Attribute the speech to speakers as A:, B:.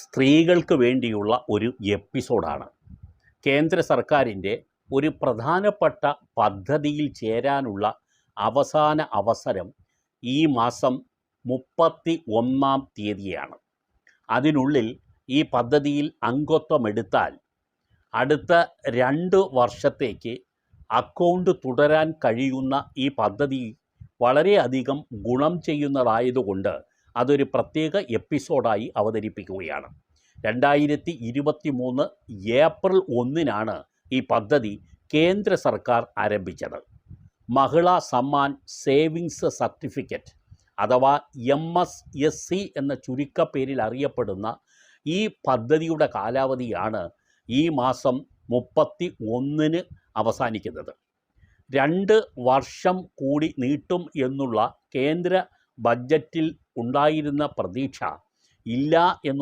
A: സ്ത്രീകൾക്ക് വേണ്ടിയുള്ള ഒരു എപ്പിസോഡാണ്. കേന്ദ്ര സർക്കാരിന്റെ ഒരു പ്രധാനപ്പെട്ട പദ്ധതിയിൽ ചേരാനുള്ള അവസാന അവസരം ഈ മാസം മുപ്പത്തി ഒന്നാം തീയതിയാണ്. അതിനുള്ളിൽ ഈ പദ്ധതിയിൽ അംഗത്വമെടുത്താൽ അടുത്ത രണ്ട് വർഷത്തേക്ക് അക്കൗണ്ട് തുടരാൻ കഴിയുന്ന ഈ പദ്ധതി വളരെയധികം ഗുണം ചെയ്യുന്നതായതുകൊണ്ട് അതൊരു പ്രത്യേക എപ്പിസോഡായി അവതരിപ്പിക്കുകയാണ്. രണ്ടായിരത്തി ഇരുപത്തി മൂന്ന് ഏപ്രിൽ ഒന്നിനാണ് ഈ പദ്ധതി കേന്ദ്ര സർക്കാർ ആരംഭിച്ചത്. മഹിളാ സമ്മാൻ സേവിങ്സ് സർട്ടിഫിക്കറ്റ് അഥവാ എം എസ് എസ് സി എന്ന ചുരുക്കപ്പേരിൽ അറിയപ്പെടുന്ന ഈ പദ്ധതിയുടെ കാലാവധിയാണ് ഈ മാസം മുപ്പത്തി ഒന്നിന് അവസാനിക്കുന്നത്. രണ്ട് വർഷം കൂടി നീട്ടും എന്നുള്ള കേന്ദ്ര ബഡ്ജറ്റിൽ ഉണ്ടായിരുന്ന പ്രതീക്ഷ ഇല്ല എന്നുള്ള